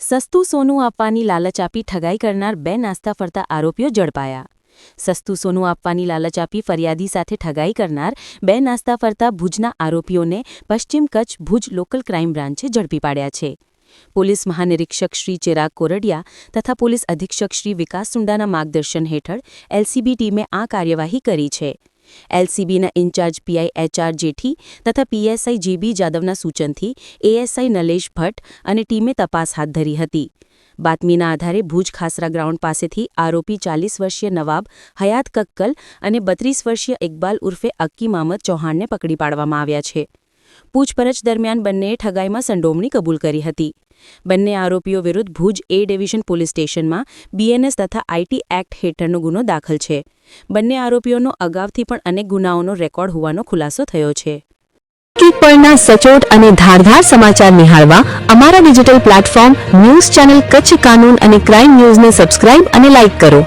સસ્તું સોનું આપવાની લાલચ આપી ઠગાઈ કરનાર બે નાસ્તા ફરતા આરોપીઓ ઝડપાયા. સસ્તું સોનું આપવાની લાલચ આપી ફરિયાદી સાથે ઠગાઈ કરનાર બે નાસ્તા ફરતા ભુજના આરોપીઓને પશ્ચિમ કચ્છ ભુજ લોકલ ક્રાઇમ બ્રાન્ચે ઝડપી પાડ્યા છે. પોલીસ મહાનિરીક્ષક શ્રી ચિરાગ કોરડિયા તથા પોલીસ અધિક્ષક શ્રી વિકાસ સુંડાના માર્ગદર્શન હેઠળ એલસીબી ટીમે આ કાર્યવાહી કરી છે. એલસીબીના ઇન્ચાર્જ પીઆઈ એચઆર જેઠી તથા પીએસઆઈ જીબી જાદવના સૂચનથી એએસઆઈ નલેશ ભટ્ટ અને ટીમે તપાસ હાથ ધરી હતી. બાતમીના આધારે ભુજ ખાસરા ગ્રાઉન્ડ પાસેથી આરોપી ચાલીસ વર્ષીય નવાબ હયાત કક્કલ અને બત્રીસ વર્ષીય ઇકબાલ ઉર્ફે અક્કી મામદ ચૌહાણને પકડી પાડવામાં આવ્યા છે. પૂછપરછ દરમિયાન બંનેએ ઠગાઈમાં સંડોવણી કબૂલ કરી હતી. બંને આરોપીઓ વિરુદ્ધ ભુજ એ ડિવિઝન પોલીસ સ્ટેશનમાં બીએનએસ તથા આઈટી એક્ટ હેઠળનો ગુનો દાખલ છે. બંને આરોપીઓનો અગાઉથી પણ અનેક ગુનાઓનો રેકોર્ડ હોવાનો ખુલાસો થયો છે. કી પળના સચોટ અને ધારધાર સમાચાર નિહાળવા અમારા digital platform news channel Kutch Kanoon અને ક્રાઇમ ન્યૂઝને સબસ્ક્રાઇબ અને લાઇક કરો.